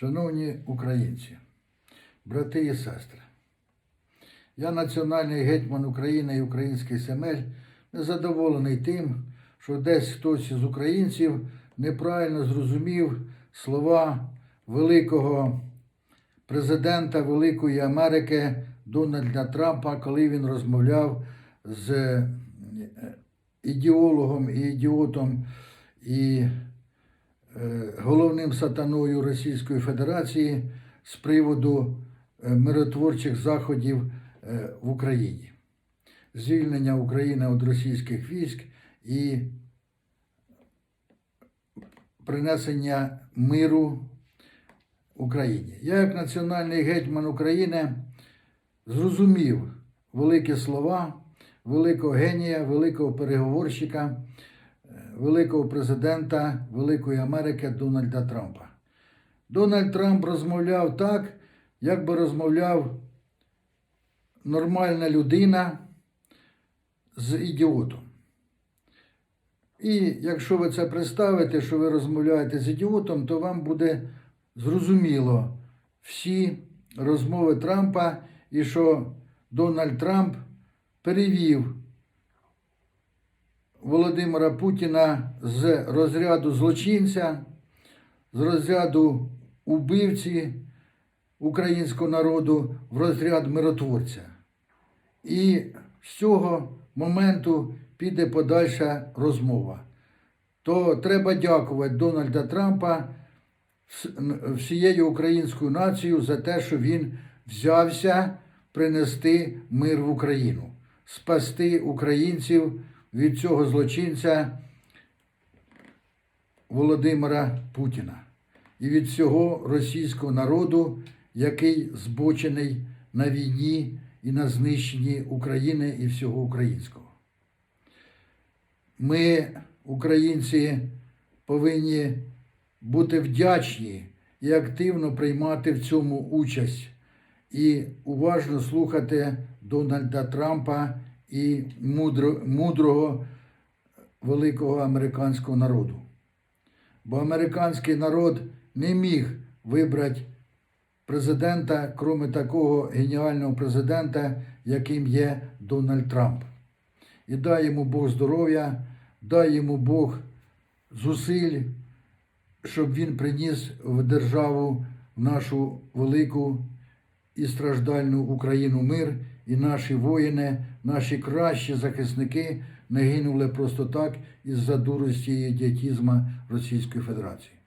Шановні українці, брати і сестри, я національний гетьман України і український семель незадоволений тим, що десь хтось із українців неправильно зрозумів слова великого президента Великої Америки Дональда Трампа, коли він розмовляв з е, ідеологом і ідіотом і е, головним сатаною Російської Федерації з приводу е, миротворчих заходів е, в Україні, звільнення України від російських військ і принесення миру Україні. Я, як національний гетьман України, зрозумів великі слова великого генія, великого переговорщика, великого президента Великої Америки Дональда Трампа. Дональд Трамп розмовляв так, як би розмовляв нормальна людина з ідіотом. І якщо ви це представите, що ви розмовляєте з ідіотом, то вам буде зрозуміло всі розмови Трампа і що Дональд Трамп перевів Володимира Путіна з розряду злочинця, з розряду убивці українського народу в розряд миротворця. І з цього моменту піде подальша розмова. То треба дякувати Дональда Трампа всією українською нацією за те, що він взявся принести мир в Україну, спасти українців від цього злочинця Володимира Путіна і від всього російського народу, який збочений на війні і на знищенні України і всього українського. Ми, українці, повинні бути вдячні і активно приймати в цьому участь і уважно слухати Дональда Трампа і мудро, мудрого великого американського народу. Бо американський народ не міг вибрати президента, крім такого геніального президента, яким є Дональд Трамп. І дай йому Бог здоров'я, дай йому Бог зусиль, щоб він приніс в державу, нашу велику і страждальну Україну мир, і наші воїни, наші кращі захисники не гинули просто так із-за дурості і ідіотизму Російської Федерації.